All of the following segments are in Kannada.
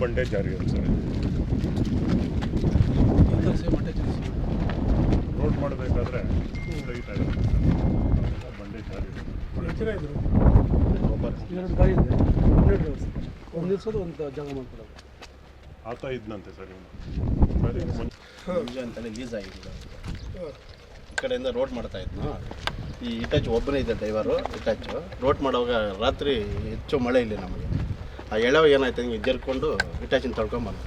ಬಂಡೆ ಜಾರಿ ಸರ್. ರೋಡ್ ಮಾಡಬೇಕಾದ್ರೆ ಸ್ಟ್ರೈಟ್ ಆಗಿರುತ್ತೆ ಬಂಡೆ ಜಾರಿ ಎರಡು ಗಾಡಿ ಇದೆ. ಹನ್ನೆರಡು ಒಂದು ನಿಲ್ಸೋದು ಒಂದು ಜಾಗ ಮಾಡ್ತಾರೆ ಆತ ಇದ್ನಂತೆ ಸರ್ ಇವನು. ಅಂತಲೇ ಲೀಸ್ ಆಗಿದೆ. ಈ ಕಡೆಯಿಂದ ರೋಡ್ ಮಾಡ್ತಾ ಇದ್ನು? ಈ ಇಟಾಚ್ ಒಬ್ಬನೇ ಇದೆ ಡ್ರೈವರು ಇಟಾಚು ರೋಟ್ ಮಾಡುವಾಗ ರಾತ್ರಿ ಹೆಚ್ಚು ಮಳೆ ಇಲ್ಲ ನಮಗೆ. ಆ ಎಳವ ಏನಾಯ್ತು ಹಿಂಗೆ ಜರ್ಕೊಂಡು ಇಟಾಚಿನ ತೊಳ್ಕೊಂಬಂದು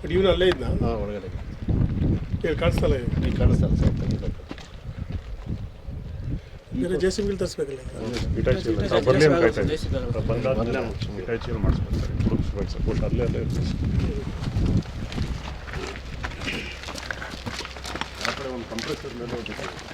ಬಟ್ ಇವನು ಅಲ್ಲೇ ಇದ್ದ? ಹಾಂ ಒಳಗಡೆ. ಇಲ್ಲಿ ಕಾಣಿಸ್ತಲ್ಲ. ಈಗ ಕಾಣಿಸ್ತಲ್ಲ ಸರ್ ತೆಗಿಬೇಕು ಬೇರೆ ಜೆ ಸಿ ಬಿಲ್ ತರಿಸ್ಬೇಕಲ್ಲ ಇಟಾಚಿ ಇಲ್ಲ. ನಾವು ಬರಲಿ ಅಂತ ಕಾಯ್ತಾ ಇದ್ದೀವಿ ಬಂದಾದ್ಮೇಲೆ ಇಟಾಚಿಯಲ್ಲಿ ಮಾಡಿಸ್ಬೇಕು ಸರ್ ಹುಡುಕ್ಸ್ಬೇಕು ಸರ್ ಬಟ್ ಅಲ್ಲೇ ಅಲ್ಲೇ ಇರ್ತೀವಿ ಆ ಕಡೆ ಒಂದು ಕಂಪ್ರೆಸರ್ ಮೇಲೆ ಹೋಗ್ಬೇಕು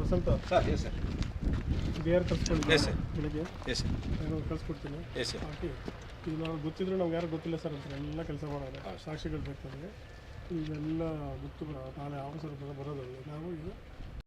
ವಸಂತ. ಸರ್ ಎಸ್ ಸರ್ ಬೇರೆ. ಬೆಳಿಗ್ಗೆ? ಎಸ್ ಸರ್ ಯಾರೋ ಕಳ್ಸ್ಕೊಡ್ತೀನಿ ಎಸ್ ಸರ್ ಹಾಕಿ. ಈಗ ನಾವು ಗೊತ್ತಿದ್ರು ನಮ್ಗೆ ಯಾರು ಗೊತ್ತಿಲ್ಲ ಸರ್ ಅಂತ ಎಲ್ಲ ಕೆಲಸ ಮಾಡೋದು ಸಾಕ್ಷಿಗಳು ಬೇಕು ನಮಗೆ ಇವೆಲ್ಲ ಗೊತ್ತು ನಾಳೆ ಆಫೀಸರ್ ಬರೋದು ನಾವು ಈಗ